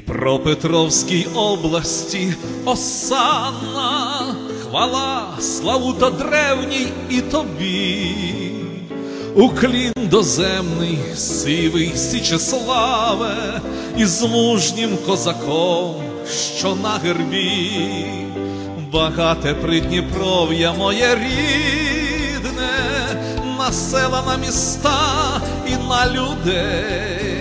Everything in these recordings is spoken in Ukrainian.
Дніпропетровській області. Осанна, хвала, славу та древній і тобі, уклін доземний, сивий Січеславе, із мужнім козаком, що на гербі, багате придніпров'я моє рідне, на села, на міста і на людей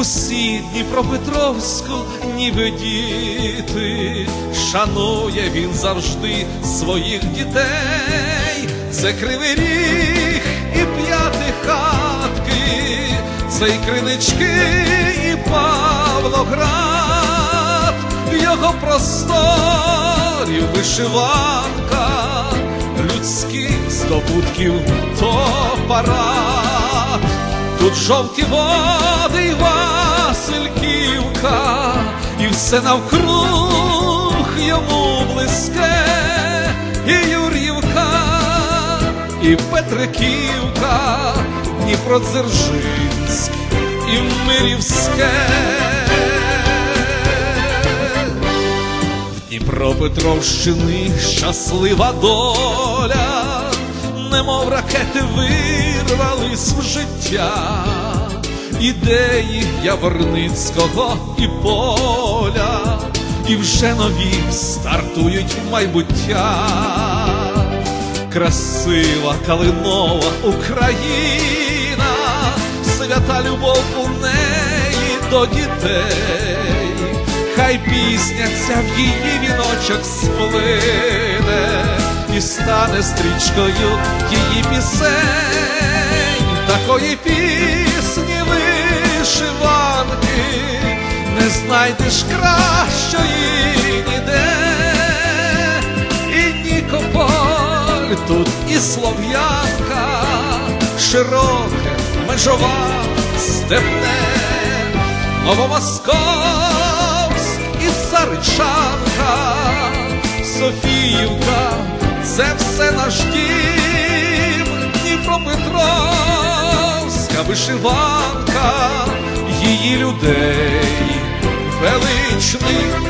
усі Дніпропетровську, ніби діти, шанує він завжди своїх дітей, це кривий ріг і п'яти хатки, це й кринички, і Павлоград, його просторів вишиванка, людських здобутків то парад. Тут жовті води й Васильківка, і все навкруг йому близьке, і Юр'ївка, і Петриківка, Дніпродзержинськ, і Мирівське. В Дніпропетровщини щаслива доля немов ракети вирвались в життя, ідеї Яворницького і поля, і вже нові стартують в майбуття, красива калинова Україна, свята любов у неї до дітей, хай пісня ця в її віночок сплине і стане стрічкою її пісень, такої пісні знайдеш кращої ніде, і Нікополь тут і слов'янка, широке, межова, степне, Новомосковськ і Царичанка, Софіївка це все наш дім, Дніпропетровська вишиванка, її людей величний.